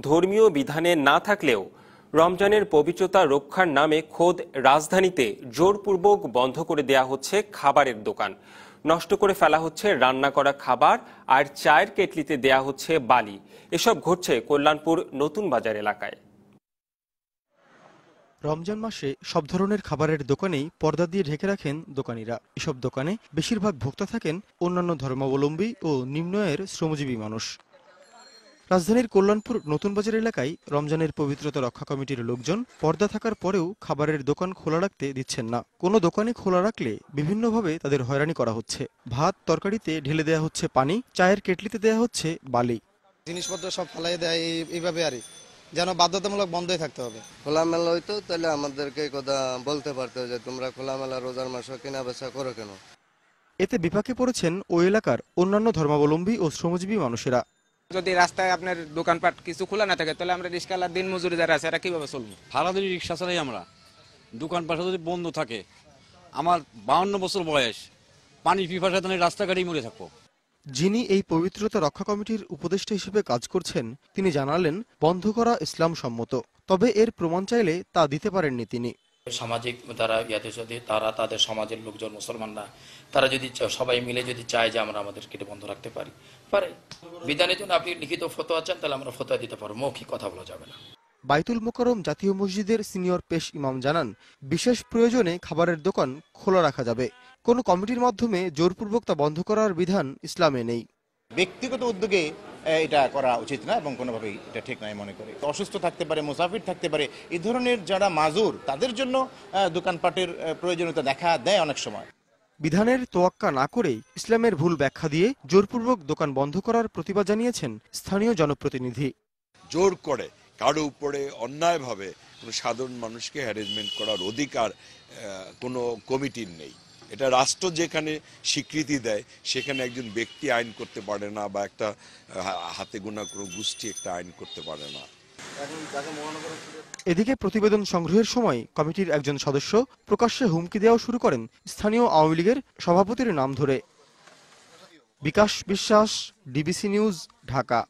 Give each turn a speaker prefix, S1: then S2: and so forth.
S1: ধর্মীয় বিধানে না থাকলেও রমজানের পবিত্রতা রক্ষার নামে খোদ রাজধানীতে জোরপূর্বক বন্ধ করে দেয়া হচ্ছে খাবারের দোকান। নষ্ট করে ফেলা হচ্ছে, রান্না করা খাবার আর চায়ের কেটলিতে দেয়া হচ্ছে বালি। এসব ঘটছে কল্যাণপুর নতুন বাজার এলাকায়।
S2: রমজান মাসে সব ধরনের খাবারের দোকানেই পর্দা দিয়ে ঢেকে রাখেন দোকানিরা। এসব দোকানে বেশিরভাগ ভোক্তা থাকেন অন্যান্য ধর্মাবলম্বী ও নিম্নয়ের শ্রমজীবী মানুষ। রাজধানীর কল্যাণপুর নতুন বাজার এলাকায় রমজানের পবিত্রতা রক্ষা কমিটির লোকজন পর্দা থাকার পরেও খাবারের দোকান খোলা রাখতে দিচ্ছেন না। কোনো দোকানে খোলা রাখলে বিভিন্নভাবে তাদের হয়রানি করা হচ্ছে। ভাত তরকারিতে ঢেলে দেওয়া হচ্ছে পানি চায়ের কেটলিতে দেওয়া হচ্ছে বালি।
S3: জিনিসপত্র সব ফেলাই দেয় এইভাবে আর যেন বাধ্যতামূলক বন্ধই থাকতে হবে।
S4: খোলামেলা হইতো তাহলে আমাদেরকে কথা বলতে পারতো যে তোমরা খোলামেলা রোজার মাসে কেনা বেচা করো কেন?
S2: এতে বিপাকে পড়েছেন ওই এলাকার অন্যান্য ধর্মাবলম্বী ও শ্রমজীবী মানুষেরা।
S5: যদি রাস্তায় আপনার দোকানপাট কিছু খোলা না থাকে তাহলে আমরা রিক্সাওয়ালার দিন মজুরি যারা আছে এরা কীভাবে চলবো?
S6: ভাড়া ভাড়াদারি রিক্সা চালাই আমরা। দোকান পাশে যদি বন্ধ থাকে আমার বাউন্ন বছর বয়স পানি পিপাসা তাহলে রাস্তাঘাটেই মরে থাকব।
S2: যিনি এই পবিত্রতা রক্ষা কমিটির উপদেষ্টা হিসেবে কাজ করছেন তিনি জানালেন বন্ধ করা ইসলাম সম্মত তবে এর প্রমাণ চাইলে তা দিতে পারেননি তিনি।
S7: সামাজিক তারা ইয়াতে যদি তারা তাদের সমাজের লোকজন, মুসলমানরা, তারা যদি সবাই মিলে যদি চায় যে আমরা আমাদের কেটে বন্ধ রাখতে পারি। পারে। বিধানের জন্য আপনি লিখিত ফতোয়া চান, তাহলে আমরা ফতোয়া দিতে পারব। মৌখিক কথা বলা যাবে না।
S2: বাইতুল মোকারম জাতীয় মসজিদের সিনিয়র পেশ ইমাম জানান, বিশেষ প্রয়োজনে খাবারের দোকান খোলা রাখা যাবে। কোনো কমিটির মাধ্যমে জোরপূর্বক তা বন্ধ করার বিধান ইসলামে নেই।
S8: ব্যক্তিগত উদ্যোগে এটা করা উচিত না এবং কোনোভাবেই এটা ঠিক নয় মনে করি। অসুস্থ থাকতে পারে মুসাফির থাকতে পারে এই ধরনের যারা মাজুর তাদের জন্য দোকানপাটের প্রয়োজনীয়তা দেখা দেয় অনেক সময়।
S2: বিধানের তোয়াক্কা না করেই ইসলামের ভুল ব্যাখ্যা দিয়ে জোরপূর্বক দোকান বন্ধ করার প্রতিবাদ জানিয়েছেন স্থানীয় জনপ্রতিনিধি।
S9: জোর করে কারও উপরে অন্যায়ভাবে কোনো সাধারণ মানুষকে হ্যারেসমেন্ট করার অধিকার কোনো কমিটির নেই। এটা রাষ্ট্র যেখানে স্বীকৃতি দেয় সেখানে একজন ব্যক্তি আইন করতে পারে না বা একটা হাতে গোনা কোনো গোষ্ঠী একটা আইন করতে পারে না।
S2: এদিকে প্রতিবেদন সংগ্রহের সময় কমিটির একজন সদস্য প্রকাশ্যে হুমকি দেওয়া শুরু করেন স্থানীয় আওয়ামী লীগের সভাপতির নাম ধরে। বিকাশ বিশ্বাস ডিবিসি নিউজ ঢাকা।